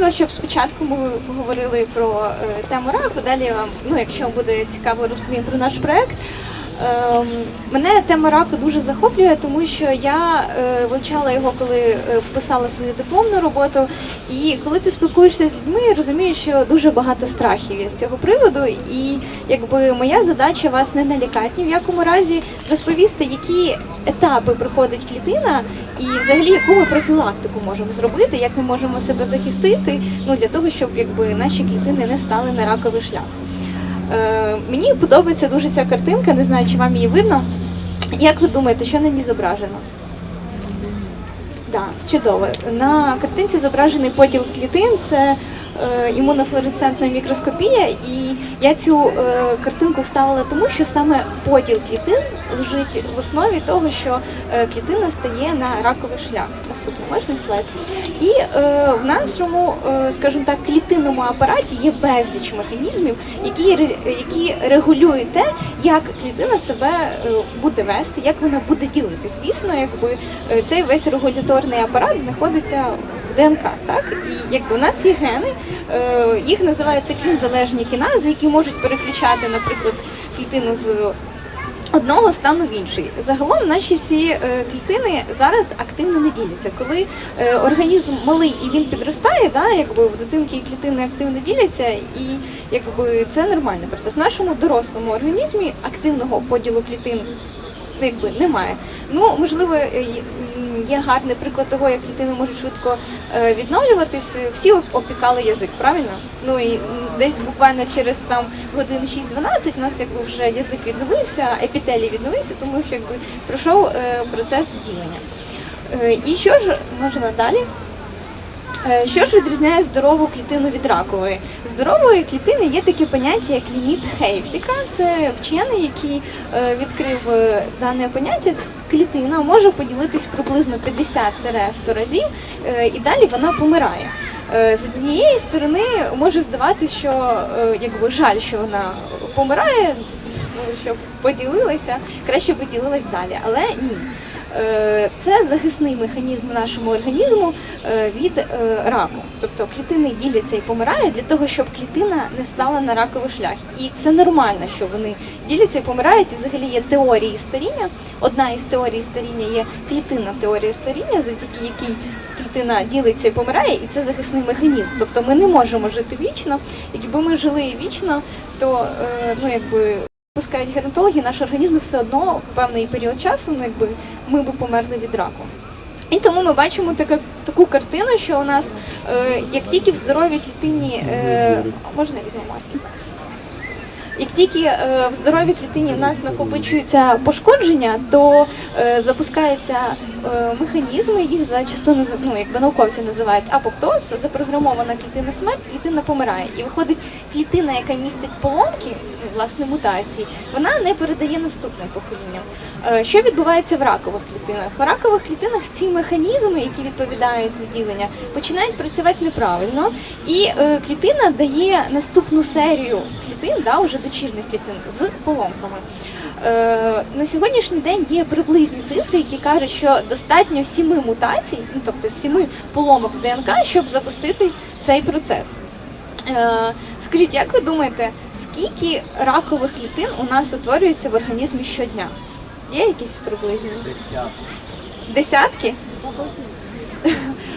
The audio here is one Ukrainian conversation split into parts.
хотіла, щоб спочатку ми поговорили про е, тему раку. Далі вам, ну якщо буде цікаво, розповім про наш проект. Ем, Мене тема раку дуже захоплює, тому що я е, вивчала його, коли е, писала свою дипломну роботу. І коли ти спілкуєшся з людьми, розумієш, що дуже багато страхів є з цього приводу. І якби моя задача вас не налякати ні в якому разі розповісти, які етапи проходить клітина, і взагалі яку ми профілактику можемо зробити, як ми можемо себе захистити, ну для того, щоб якби наші клітини не стали на раковий шлях. Е, мені подобається дуже ця картинка, не знаю, чи вам її видно. Як ви думаєте, що на ній зображено? Так, чудово. На картинці зображений поділ клітин, це е, імунофлуоресцентна мікроскопія, і я цю е, картинку вставила тому, що саме поділ клітин лежить в основі того, що е, клітина стає на раковий шлях. Наступний можна слайд. І в нашому, скажімо так, клітинному апараті є безліч механізмів, які, які регулюють те, як клітина себе буде вести, як вона буде ділити. Звісно, якби цей весь регуляторний апарат знаходиться ДНК, так? І якби у нас є гени, е, їх називають циклін-залежні кінази, які можуть переключати, наприклад, клітину з одного стану в інший. Загалом наші всі е, клітини зараз активно не діляться. Коли е, організм малий і він підростає, да, якби в дитинки клітини активно діляться, і якби це нормальний процес. В нашому дорослому організмі активного поділу клітин ну, якби немає. Ну можливо, е, є гарний приклад того, як дитина можуть швидко е, відновлюватись. Всі опікали язик, правильно? Ну і десь буквально через там годин 6-12 у нас якби вже язик відновився, епітелій відновився, тому що якби пройшов е, процес ділення. І що ж можна далі? Е, Що ж відрізняє здорову клітину від ракової? Здорової клітини є таке поняття, як ліміт Хейфліка. Це вчений, який е, відкрив е, дане поняття. Клітина може поділитись приблизно 50-100 разів, і далі вона помирає. З однієї сторони може здаватися, що якби жаль, що вона помирає, ну, щоб поділилася, краще поділилась далі, але ні. Е, Це захисний механізм нашому організму е, від е, раку. Тобто клітини діляться і помирають для того, щоб клітина не стала на раковий шлях. І це нормально, що вони діляться і помирають. І взагалі є теорії старіння. Одна із теорій старіння є клітинна теорія старіння, завдяки якій клітина ділиться і помирає, і це захисний механізм. Тобто ми не можемо жити вічно. Якби ми жили вічно, то ну якби пускають геронтологи, наш організм все одно в певний період часу, ну якби ми б померли від раку. І тому ми бачимо така, таку картину, що у нас е, як тільки в здоровій клітині е, можна візьму маркер? Як тільки е, в здоровій клітині в нас накопичуються пошкодження, то е, запускаються е, механізми, їх зачасту ну, якби науковці називають апоптоз, запрограмована клітина смерть, клітина помирає. І виходить клітина, яка містить поломки, ну, власне мутації, вона не передає наступним поколінням. Е, Що відбувається в ракових клітинах? В ракових клітинах ці механізми, які відповідають за ділення, починають працювати неправильно, і е, клітина дає наступну серію клітин, да, уже дочірних клітин з поломками. Е, на сьогоднішній день є приблизні цифри, які кажуть, що достатньо сіми мутацій, ну тобто сіми поломок ДНК, щоб запустити цей процес. Е, скажіть, як ви думаєте, скільки ракових клітин у нас утворюється в організмі щодня? Є якісь приблизні? Десятки. Десятки?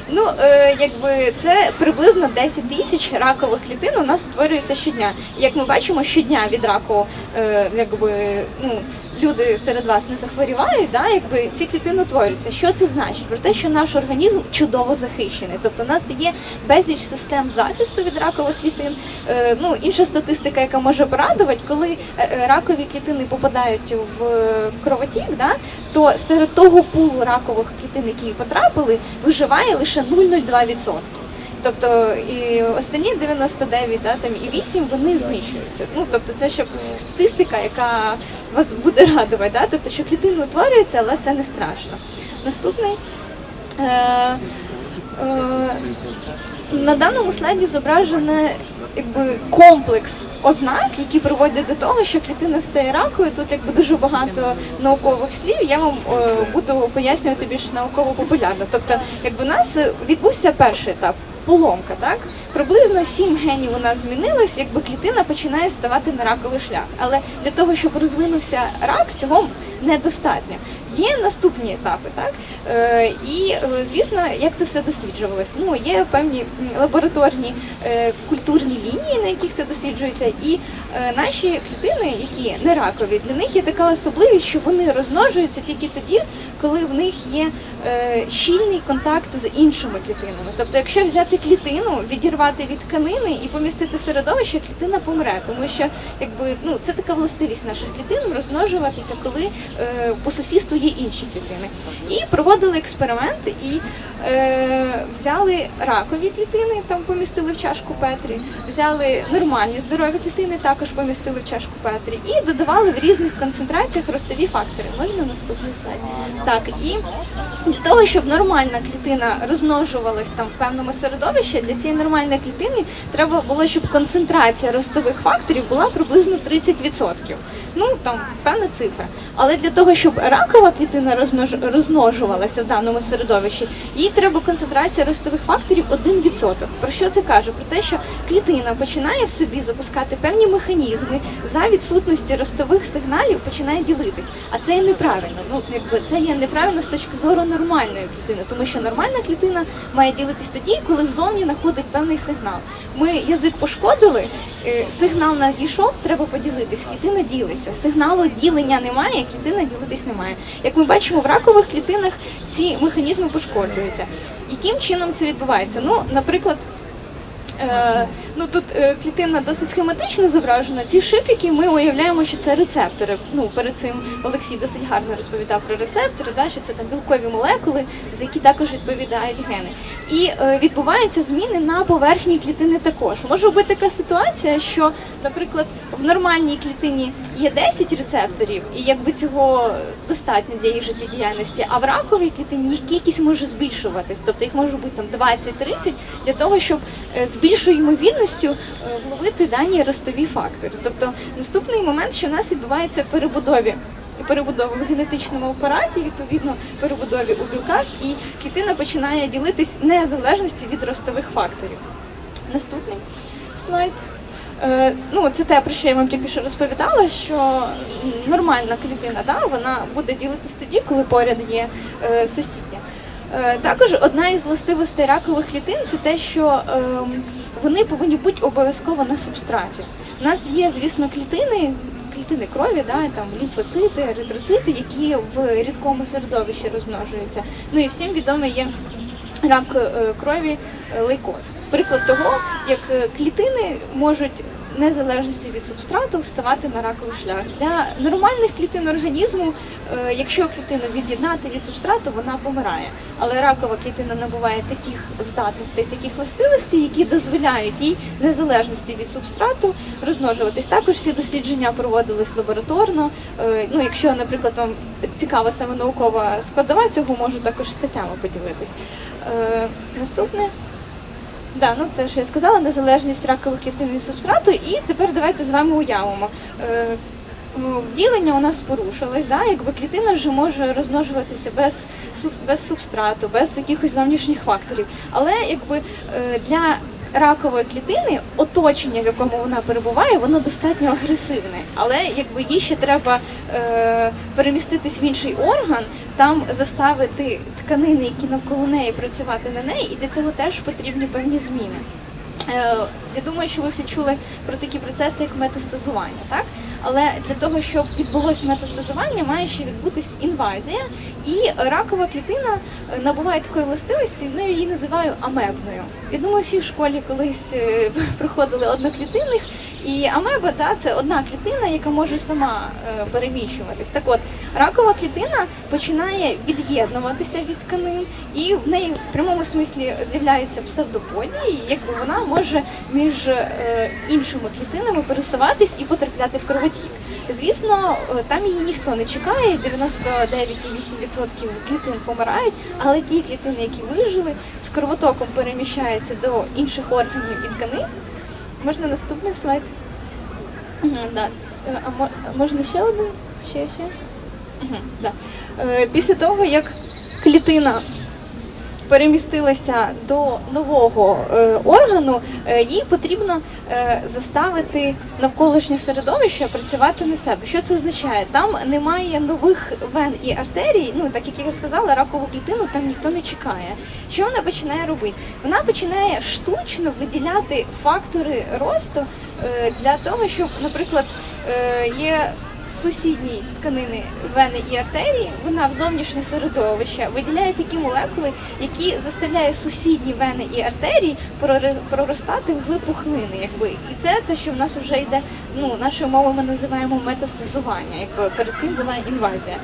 Ну, е, якби це приблизно 10 тисяч ракових клітин у нас створюється щодня. Як ми бачимо, щодня від раку, е, якби ну люди серед вас не захворівають, да, якби ці клітини утворюються. Що це значить? Про те, що наш організм чудово захищений. Тобто, у нас є безліч систем захисту від ракових клітин. Е, ну інша статистика, яка може порадувати, коли е, ракові клітини попадають в е, кровотік, да, то серед того пулу ракових клітин, які потрапили, виживає лише 0,02%. Тобто і останні 99, да, там і 8 вони знищуються. Ну тобто це щоб статистика, яка вас буде радувати, да? тобто що клітини утворюються, але це не страшно. Наступний. Е, е, На даному слайді зображено якби комплекс ознак, які приводять до того, що клітина стає ракою. Тут якби дуже багато наукових слів. Я вам е, буду пояснювати більш науково-популярно. Тобто, якби у нас відбувся перший етап. Поломка, так приблизно сім генів у нас змінилось, якби клітина починає ставати на раковий шлях. Але для того, щоб розвинувся рак, цього недостатньо. Є наступні етапи, так е, і е, звісно, як це все досліджувалось. Ну є певні лабораторні е, культурні лінії, на яких це досліджується, і наші клітини, які не ракові, для них є така особливість, що вони розмножуються тільки тоді, коли в них є щільний контакт з іншими клітинами. Тобто, якщо взяти клітину, відірвати від тканини і помістити в середовище, клітина помре, тому що якби ну це така властивість наших клітин розмножуватися, коли по сусідству є інші клітини. І проводили експеримент і е, взяли ракові клітини, там помістили в чашку Петрі, взяли нормальні здорові клітини, також помістили в чашку Петрі, і додавали в різних концентраціях ростові фактори. Можна наступний слайд? Так, і для того, щоб нормальна клітина розмножувалась там в певному середовищі, для цієї нормальної клітини треба було, щоб концентрація ростових факторів була приблизно 30%. Ну там певна цифра. Але для того, щоб ракова клітина розмнож- розмножувалася в даному середовищі, їй треба концентрація ростових факторів 1%. Про що це каже? Про те, що клітина починає в собі запускати певні механізми за відсутності ростових сигналів, починає ділитись. А це є неправильно. Ну якби це є неправильно з точки зору нормальної клітини, тому що нормальна клітина має ділитись тоді, коли ззовні знаходить певний сигнал. Ми язик пошкодили, сигнал надійшов, треба поділитись. Клітина ділиться. Сигналу ділення немає, клітина ділитись немає. Як ми бачимо, в ракових клітинах ці механізми пошкоджуються. Яким чином це відбувається? Ну, наприклад. Ну тут е, клітина досить схематично зображена. Ці шипики ми уявляємо, що це рецептори. Ну перед цим Олексій досить гарно розповідав про рецептори, да, що це там білкові молекули, за які також відповідають гени. І е, відбуваються зміни на поверхні клітини також. Може бути така ситуація, що, наприклад, в нормальній клітині є 10 рецепторів, і якби цього достатньо для їх життєдіяльності, а в раковій клітині їх кількість може збільшуватись, тобто їх може бути там 20-30 для того, щоб е, з більшою ймовірністю е, вловити дані ростові фактори. Тобто наступний момент, що в нас відбувається перебудові. Перебудови в генетичному апараті, відповідно перебудові у білках, і клітина починає ділитись незалежності від ростових факторів. Наступний слайд. Е, ну, це те, про що я вам тільки що розповідала, що нормальна клітина, да, вона буде ділитись тоді, коли поряд є е, сусідня. Е, також одна із властивостей ракових клітин це те, що ем, вони повинні бути обов'язково на субстраті. У нас є, звісно, клітини, клітини крові, да, там лімфоцити, еритроцити, які в рідкому середовищі розмножуються. Ну і всім відомий є рак е, крові е, лейкоз. Приклад того, як клітини можуть незалежності від субстрату вставати на раковий шлях. Для нормальних клітин організму, е, якщо клітину від'єднати від субстрату, вона помирає. Але ракова клітина набуває таких здатностей, таких властивостей, які дозволяють їй незалежності від субстрату розмножуватись. Також всі дослідження проводились лабораторно. Е, Ну, якщо, наприклад, вам цікава саме наукова складова, цього можу також статтями поділитись. Е, Наступне. Да, ну це що я сказала, незалежність ракових клітин від субстрату. І тепер давайте з вами уявимо. Е, ну, Ділення у нас порушилось, да? якби клітина вже може розмножуватися без, без субстрату, без якихось зовнішніх факторів. Але якби е, для ракової клітини оточення, в якому вона перебуває, воно достатньо агресивне. Але якби їй ще треба е, переміститись в інший орган, там заставити тканини, які навколо неї працювати на неї, і для цього теж потрібні певні зміни. Е, Я думаю, що ви всі чули про такі процеси, як метастазування, так? Але для того, щоб відбулося метастазування, має ще відбутись інвазія, і ракова клітина набуває такої властивості, ну її називаю амебною. Я думаю, всі в школі колись е, проходили одноклітинних, і амеба да, це одна клітина, яка може сама е, переміщуватись. Так от, ракова клітина починає від'єднуватися від тканин, і в неї в прямому смислі з'являються псевдоподії, і якби вона може між е, іншими клітинами пересуватись і потрапляти в кровотік. Звісно, е, там її ніхто не чекає, 99,8% клітин помирають, але ті клітини, які вижили, з кровотоком переміщаються до інших органів і тканин. Можна наступний слайд? Да. Е, А можна ще один? Ще, ще? Да. Е, Після того, як клітина перемістилася до нового е, органу, е, їй потрібно е, заставити навколишнє середовище працювати на себе. Що це означає? Там немає нових вен і артерій. Ну так як я сказала, ракову клітину там ніхто не чекає. Що вона починає робити? Вона починає штучно виділяти фактори росту для того, щоб, наприклад, є сусідні тканини вени і артерії, вона в зовнішнє середовище виділяє такі молекули, які заставляють сусідні вени і артерії проростати в глиб пухлини. Якби. І це те, що в нас вже йде, ну, нашою мовою ми називаємо метастазування, якби перед цим була інвазія.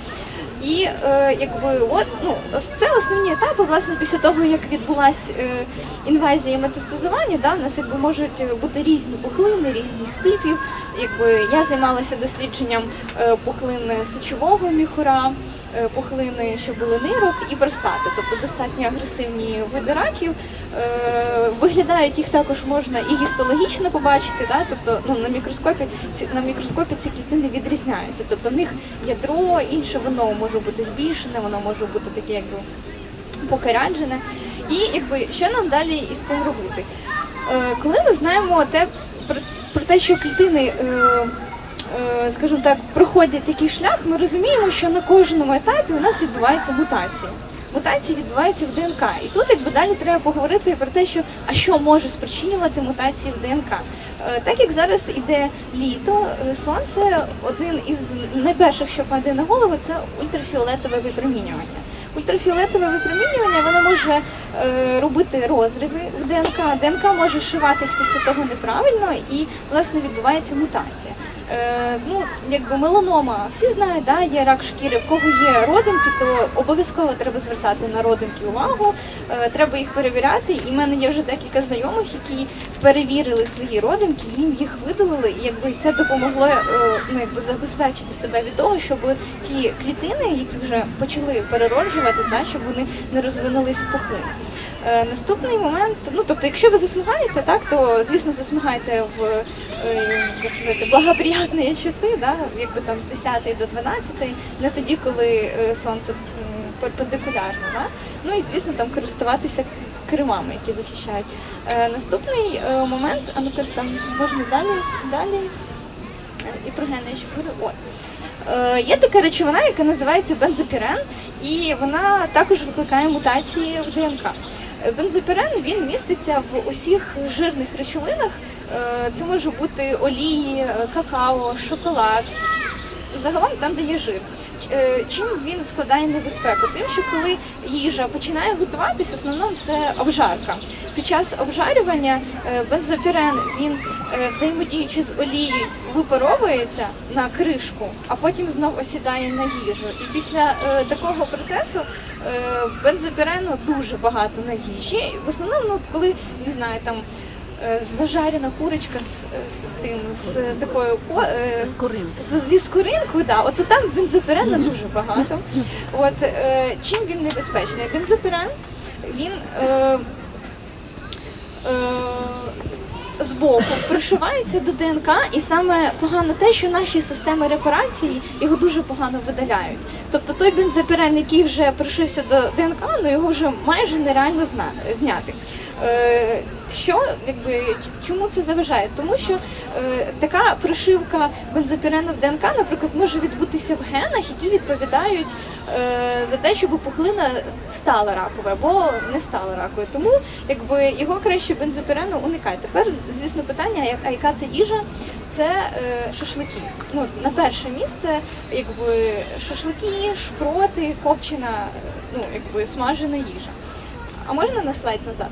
І е, якби от ну це основні етапи. Власне, після того як відбулася е, інвазія метастазування, да, в нас якби можуть бути різні пухлини, різних типів. Якби я займалася дослідженням е, пухлини сечового міхура, пухлини, що були нирок і простати, тобто достатньо агресивні види раків. Е, Виглядають їх також можна і гістологічно побачити, да? тобто ну, на мікроскопі на мікроскопі ці клітини відрізняються. Тобто в них ядро інше, воно може бути збільшене, воно може бути таке, якби покаряджене. І якби що нам далі із цим робити? Е, коли ми знаємо те про те, що клітини. Е, Скажімо так, проходять такий шлях, ми розуміємо, що на кожному етапі у нас відбуваються мутації. Мутації відбуваються в ДНК. І тут якби далі треба поговорити про те, що а що може спричинювати мутації в ДНК. Е, Так як зараз іде літо, е, сонце один із найперших, що падає на голову, це ультрафіолетове випромінювання. Ультрафіолетове випромінювання воно може робити розриви в ДНК. ДНК може шиватись після того неправильно і власне відбувається мутація. Е, ну, якби меланома, всі знають, да, є рак шкіри, в кого є родинки, то обов'язково треба звертати на родинки увагу, е, треба їх перевіряти. І в мене є вже декілька знайомих, які перевірили свої родинки, їм їх видалили, і якби це допомогло е, ну, якби забезпечити себе від того, щоб ті клітини, які вже почали перероджуватись, да, щоб вони не розвинулись в пухлини. Е, наступний момент, ну тобто, якщо ви засмагаєте, так то звісно засмагаєте в е, благоприятні часи, да, якби там з 10 до 12, не тоді, коли е, сонце перпендикулярно. Да? Ну і звісно там користуватися кремами, які захищають. Наступний момент, а ну-ка там можна далі, далі. І про говорю. Є така речовина, яка називається бензопірен, і вона також викликає мутації в ДНК. Бензопірен він міститься в усіх жирних речовинах. Е, Це може бути олії, е, какао, шоколад. Загалом там, де є жир. Е, Чим він складає небезпеку? Тим, що коли їжа починає готуватись, в основному це обжарка. Під час обжарювання е, бензопірен він е, взаємодіючи з олією випаровується на кришку, а потім знов осідає на їжу. І після такого процесу бензопірену дуже багато на їжі. В основному, ну, коли не знаю, там зажарена курочка з, з цим з такою ко- е, З скоринки. з- зі скоринкою, да, от там бензопірена дуже багато. От е, чим він небезпечний? Бензопірен він е, е, збоку пришивається до ДНК, і саме погано те, що наші системи репарації його дуже погано видаляють. Тобто той бензопірен, який вже пришився до ДНК, ну його вже майже нереально зна- зняти. Е, що якби чому це заважає? Тому що е, така пришивка бензопірену в ДНК, наприклад, може відбутися в генах, які відповідають е, за те, щоб пухлина стала раковою або не стала раковою. Тому якби його краще бензопірену уникати. Тепер, звісно, питання, а яка це їжа? Це е, шашлики. Ну на перше місце, якби шашлики, шпроти, копчена, ну якби смажена їжа. А можна на слайд назад?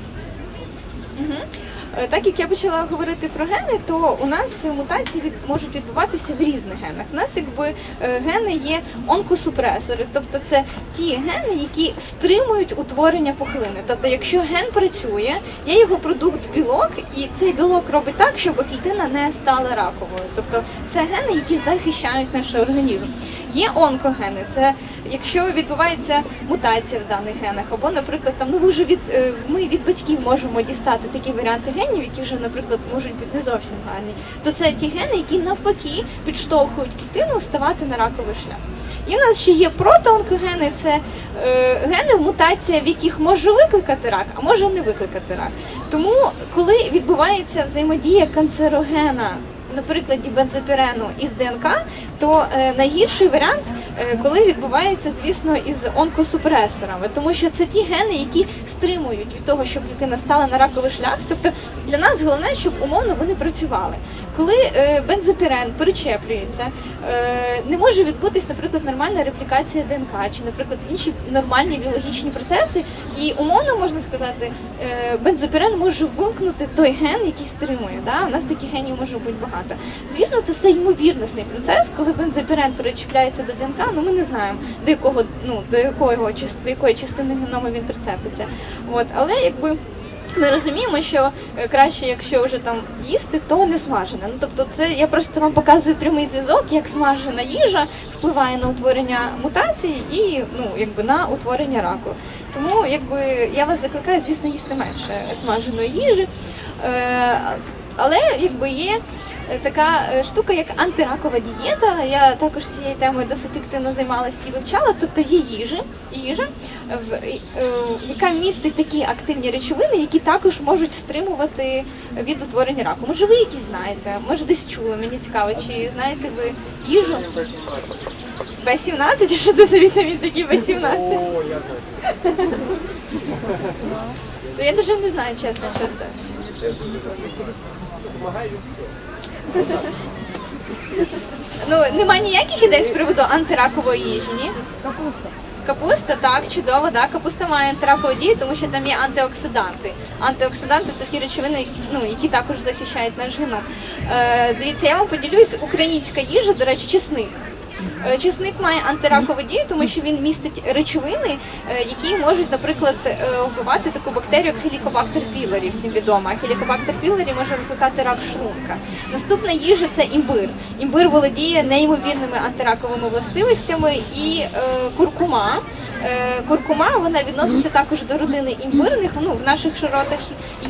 Е, Так як я почала говорити про гени, то у нас мутації від, можуть відбуватися в різних генах. У нас якби е, гени є онкосупресори, тобто це ті гени, які стримують утворення пухлини. Тобто, якщо ген працює, є його продукт білок, і цей білок робить так, щоб клітина не стала раковою. Тобто це гени, які захищають наш організм. Є онкогени, це якщо відбувається мутація в даних генах, або, наприклад, там ну вже від е, ми від батьків можемо дістати такі варіанти генів, які вже, наприклад, можуть бути не зовсім гарні, то це ті гени, які навпаки підштовхують клітину ставати на раковий шлях. І у нас ще є протоонкогени, це е, гени, мутація, в яких може викликати рак, а може не викликати рак. Тому, коли відбувається взаємодія канцерогена, на прикладі бензопірену із ДНК, то е, найгірший варіант, е, коли відбувається, звісно, із онкосупресорами, тому що це ті гени, які стримують від того, щоб дитина стала на раковий шлях. Тобто для нас головне, щоб умовно вони працювали. Коли е, бензопірен перечеплюється, е, не може відбутись, наприклад, нормальна реплікація ДНК чи, наприклад, інші нормальні біологічні процеси, і умовно можна сказати, е, бензопірен може вимкнути той ген, який стримує. Да? У нас таких генів може бути багато. Звісно, це все ймовірностний процес, коли бензопірен перечіпляється до ДНК, ну ми не знаємо до якого ну до якого до якої частини геному він прицепиться. От, але якби. Ми розуміємо, що е, краще, якщо вже там їсти, то не смажена. Ну тобто, це я просто вам показую прямий зв'язок, як смажена їжа впливає на утворення мутацій і ну якби на утворення раку. Тому якби я вас закликаю, звісно, їсти менше смаженої їжі. Е, але якби є така е, штука, як антиракова дієта. Я також цією темою досить активно займалася і вивчала. Тобто є їжа, їжа, в- е, яка містить такі активні речовини, які також можуть стримувати від утворення раку. Може, ви якісь знаєте, може десь чули, мені цікаво, чи знаєте ви їжу? Б17, що це за вітамін такий Б17? О, я знаю. Я навіть не знаю, чесно, що це. Допомагає всього. Ну, нема ніяких ідей з приводу антиракової їжі, ні? Капуста. Капуста, так, чудово, да. Капуста має антиракову дію, тому що там є антиоксиданти. Антиоксиданти це ті речовини, ну, які також захищають наш геном. Е, дивіться, я вам поділюсь, українська їжа, до речі, чесник. Е, Чесник має антиракову дію, тому що він містить речовини, е, які можуть, наприклад, е, вбивати таку бактерію, як хелікобактер пілорі, всім відома. Хелікобактер пілорі може викликати рак шлунка. Наступна їжа це імбир. Імбир володіє неймовірними антираковими властивостями і куркума. Е, Куркума вона відноситься також до родини імбирних. Ну в наших широтах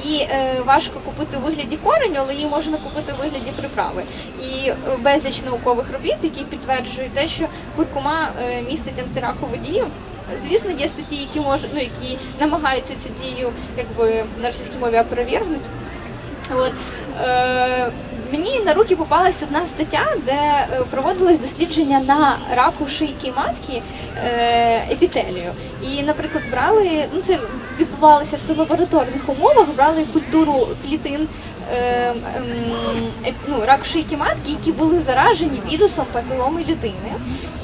її е, важко купити у вигляді кореню, але її можна купити у вигляді приправи. І е, безліч наукових робіт, які підтверджують те, що куркума містить антиракову дію. Звісно, є статті, які можуть, ну які намагаються цю дію, якби на російській мові опровергнути. От мені на руки попалась одна стаття, де е, проводилось дослідження на раку шийки матки е, епітелію. І, наприклад, брали, ну це відбувалося в лабораторних умовах, брали культуру клітин. е, ем, ну, рак шийки матки, які були заражені вірусом папіломи людини,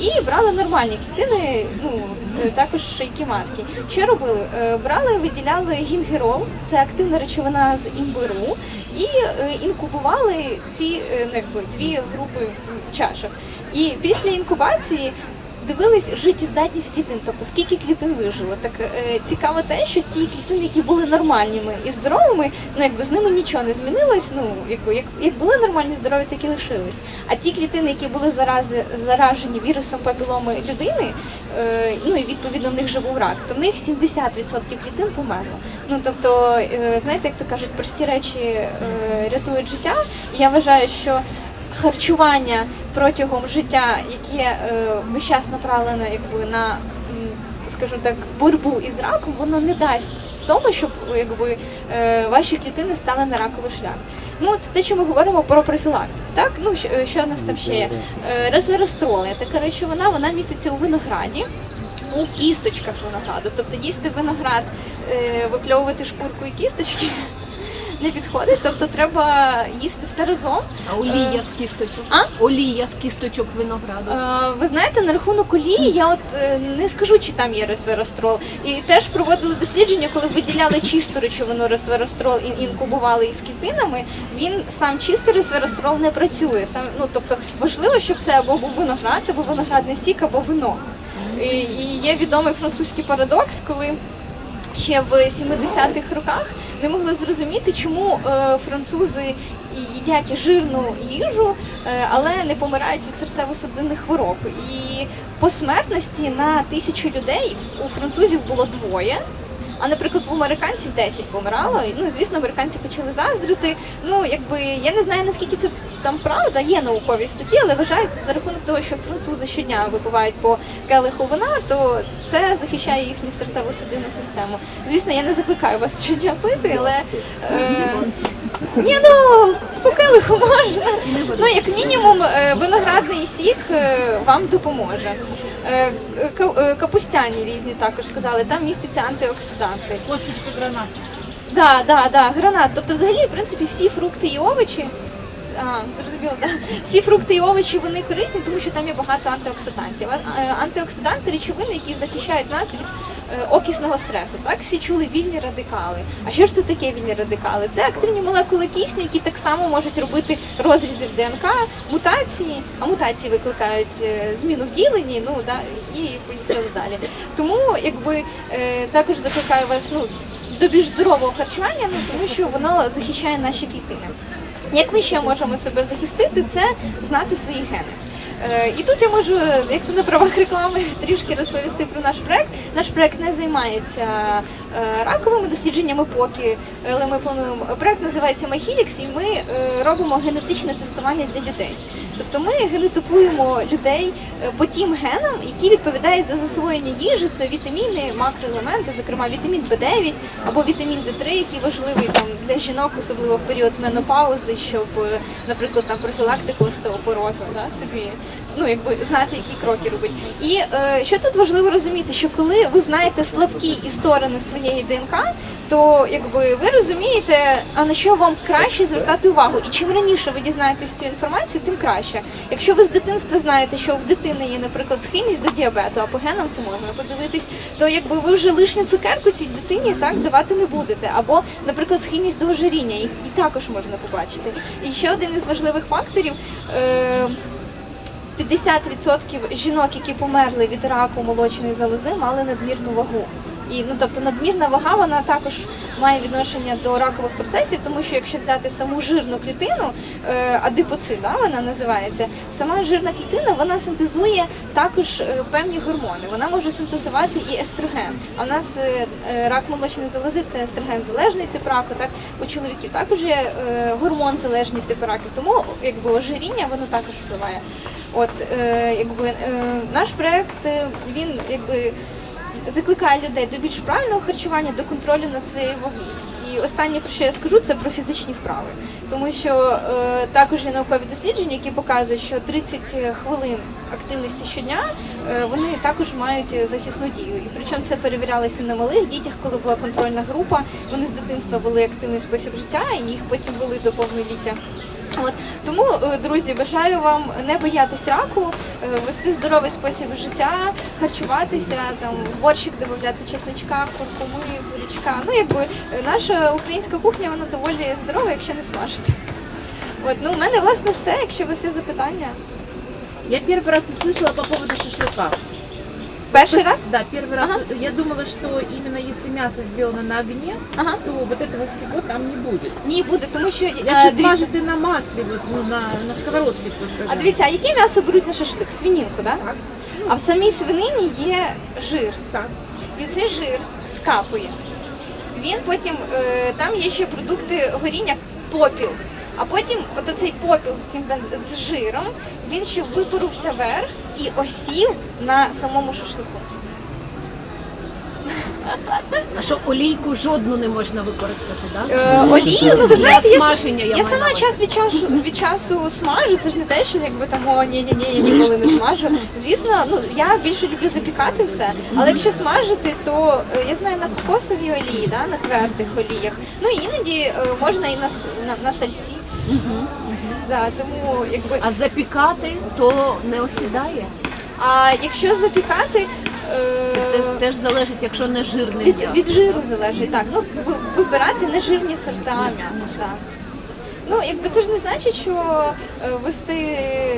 і брали нормальні клітини, ну е, також шийки матки. Що робили? Е, Брали, виділяли гінгерол, це активна речовина з імбиру, і е, інкубували ці е, ну, якби, дві групи чашок. І після інкубації дивились життєздатність клітин, тобто скільки клітин вижило. Так е, цікаво те, що ті клітини, які були нормальними і здоровими, ну якби з ними нічого не змінилось. Ну якби як, як були нормальні здорові, так і лишились. А ті клітини, які були зарази, заражені вірусом папіломи людини, е, ну і відповідно в них був рак, то в них 70% клітин померло. Ну тобто, е, знаєте, як то кажуть, прості речі е, рятують життя. І я вважаю, що харчування протягом життя, яке е, весь час направлене якби на, скажімо так, боротьбу із раком, воно не дасть тому, щоб якби е, ваші клітини стали на раковий шлях. Ну, це те, що ми говоримо про профілактику. Так, ну що, що в нас там ще є? Е, Резверестрол така речовина, вона міститься у винограді. У кісточках винограду, тобто їсти виноград, е, випльовувати шкурку і кісточки не підходить. Тобто треба їсти все разом. А олія з кісточок? А? Олія з кісточок винограду. Е, Ви знаєте, на рахунок олії я от е, не скажу, чи там є ресверострол. І теж проводили дослідження, коли виділяли чисту речовину ресверострол і інкубували із клітинами. Він сам чистий ресверострол не працює. Сам ну тобто важливо, щоб це або був виноград, або виноградний сік, або вино. І, і є відомий французький парадокс, коли ще в 70-х роках не могли зрозуміти, чому е, французи їдять жирну їжу, е, але не помирають від серцево-судинних хвороб. І по смертності на тисячу людей у французів було двоє. А наприклад, у американців 10 помирало. Ну, звісно, американці почали заздрити. Ну, якби я не знаю наскільки це там правда, є наукові статті, але вважають за рахунок того, що французи щодня випивають по келиху вина, то це захищає їхню серцево-судинну систему. Звісно, я не закликаю вас щодня пити, але е, ні, ну по келиху можна. Ну, як мінімум, е, виноградний сік е, вам допоможе. Е, ка- Капустяні різні також сказали, там містяться антиоксиданти. Косточка гранат. Да, да, да, гранат. Тобто, взагалі, в принципі, всі фрукти і овочі. Зрозуміло, да. Всі фрукти і овочі вони корисні, тому що там є багато антиоксидантів. Антиоксиданти речовини, які захищають нас від е, окисного стресу. Так, всі чули вільні радикали. А що ж це таке вільні радикали? Це активні молекули кисню, які так само можуть робити розрізи в ДНК, мутації, а мутації викликають е, зміну в діленні, ну да, і поїхали далі. Тому якби е, також закликаю вас ну, до більш здорового харчування, ну тому що воно захищає наші клітини. Як ми ще можемо себе захистити, це знати свої гени. Е, І тут я можу, як це на правах реклами, трішки розповісти про наш проект. Наш проект не займається е, раковими дослідженнями поки, але ми плануємо. Проект називається MyHelix, і ми е, робимо генетичне тестування для людей. Тобто ми генотипуємо людей е, по тим генам, які відповідають за засвоєння їжі, це вітаміни, макроелементи, зокрема вітамін В9 або вітамін Д3, який важливий там для жінок, особливо в період менопаузи, щоб, е, наприклад, там профілактику остеопорозу, да, собі. Ну, якби знати, які кроки робити. І е, що тут важливо розуміти, що коли ви знаєте слабкі і сторони своєї ДНК, то якби ви розумієте, а на що вам краще звертати увагу. І чим раніше ви дізнаєтесь цю інформацію, тим краще. Якщо ви з дитинства знаєте, що в дитини є, наприклад, схильність до діабету, а по генам це можна подивитись, то якби ви вже лишню цукерку цій дитині так давати не будете. Або, наприклад, схильність до ожиріння, і, також можна побачити. І ще один із важливих факторів. Е, 50% жінок, які померли від раку молочної залози, мали надмірну вагу. І ну тобто надмірна вага вона також має відношення до ракових процесів, тому що якщо взяти саму жирну клітину, е, адипоцит, да, вона називається, сама жирна клітина вона синтезує також е, певні гормони. Вона може синтезувати і естроген. А в нас е, рак молочної залози це естроген залежний тип раку. Так у чоловіків також є гормон залежний тип раків. Тому якби ожиріння воно також впливає. От якби наш проект він якби закликає людей до більш правильного харчування, до контролю над своєю вагою. І останнє про що я скажу, це про фізичні вправи, тому що е, також є наукові дослідження, які показують, що 30 хвилин активності щодня е, вони також мають захисну дію. І причому це перевірялося на малих дітях, коли була контрольна група. Вони з дитинства вели активний спосіб життя, і їх потім вели до повноліття. От тому, е, друзі, бажаю вам не боятись раку, е, вести здоровий спосіб життя, харчуватися, там в борщик додати чесничка, куркуми, бурячка. Ну якби е, наша українська кухня вона доволі здорова, якщо не смажити. От ну у мене власне все. Якщо у вас є запитання, Я первый раз услышала по поводу шашлыка. перший раз. Да, первый раз. Ага. Я думала, что именно если мясо сделано на огне, Ага. то вот этого всего там не будет. Ні, буде, тому що Якщо дивіться- смажити на маслі, вот, ну, на, на сковородці, то А дивіться, а яке м'ясо беруть на шашлик? Свинінку, да? Так. А в самій свинині є жир. Так. І цей жир скапує. Він потім е, там є ще продукти горіння, попіл. А потім от цей попіл з цим бен- з жиром, він ще випарився вверх і осів на самому шашлику. А що олійку жодну не можна використати, так? Е, олію, ну ви знаєте, я, смаження я, я сама час від часу від часу смажу. Це ж не те, що якби там о ні, ні, ні, я ніколи не смажу. Звісно, ну я більше люблю запікати все, але якщо смажити, то е, я знаю на кокосовій олії, да, на твердих оліях. Ну іноді е, можна і на, с- на, на сальці. Да, тому якби А запікати то не осідає. а якщо запікати. е, Це теж, теж залежить, якщо не жирне Від, від жиру залежить, так. Ну, ви- вибирати нежирні сорта м'яса. Ну, якби це ж не значить, що е, вести,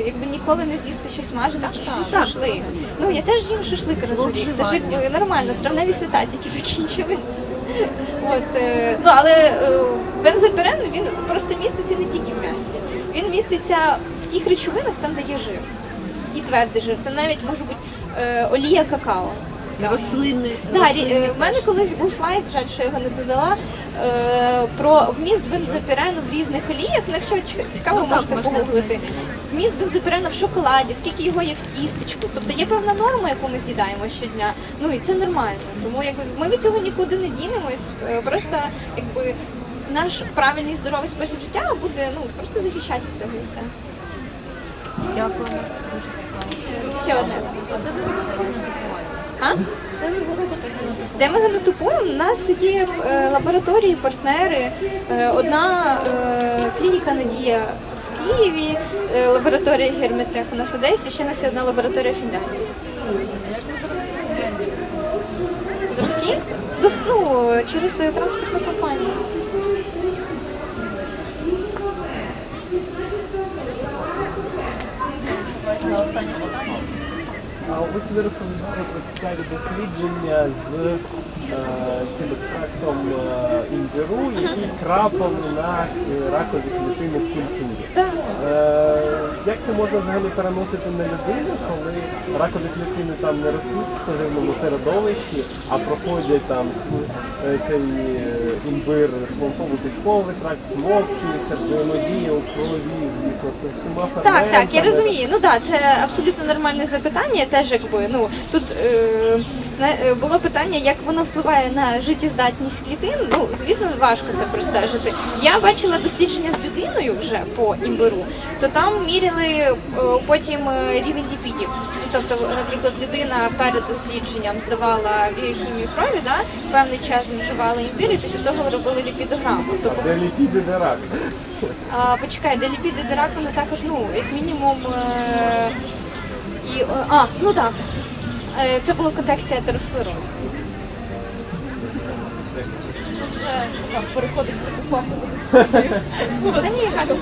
якби ніколи не з'їсти щось смажене чи так. шашлик. Ну, я теж їм шашлик рік. Це ж якби нормально, травневі свята тільки закінчились. От, е, ну, але бензопірен, він просто міститься не тільки в м'ясі. Він міститься в тих речовинах, там, де є жир. І твердий жир. Це навіть може бути е, олія какао. І рослини. Да, рослини е, в мене колись був слайд, жаль, що я його не додала, е, про вміст бензопірену в різних оліях. Ну, якщо цікаво, Ну, можете погуглити. Вміст бензопірену в шоколаді, скільки його є в тістечку. Тобто є певна норма, яку ми з'їдаємо щодня. Ну і це нормально. Тому якби ми від цього нікуди не дінемось. Е, Просто якби наш правильний здоровий спосіб життя буде ну просто захищати від цього і все. Дякую. Дуже цікаво. Ще одне. А? Де ми генотипуємо? У нас є е, лабораторії, партнери. Е, одна е, клініка Надія в Києві, е, лабораторія Герметех у нас в Одесі, ще у нас є одна лабораторія в Фінляндії. Зразки? Дос- Ну, через е, транспортну компанію. А ви собі розповідали про цікаві дослідження з е, цим екстрактом е, імбиру, який крапав на е, ракові клітини в культурі. Е, як це можна взагалі переносити на людину, коли ракові клітини там не ростуть в поживному середовищі, а проходять там е, цей е, імбир шлунково-кишковий тракт, смокчується, взаємодія у крові, звісно, з всіма Так, так, я розумію. Ну так, це абсолютно нормальне запитання. Теж якби ну тут е, було питання, як воно впливає на життєздатність клітин. Ну звісно, важко це простежити. Я бачила дослідження з людиною вже по імбиру, то там міряли е, потім е, рівень ліпідів. Тобто, наприклад, людина перед дослідженням здавала біохімію крові, да, певний час вживала імбир і після того робили ліпідограму. Тобто де ліпіди, де рак? а, почекай, де ліпіди де раку, ну також, ну, як мінімум. Е- і, е, а, ну так. Е, це було в контексті атеросклерозу. Переходить до факту. Та ні, яка що.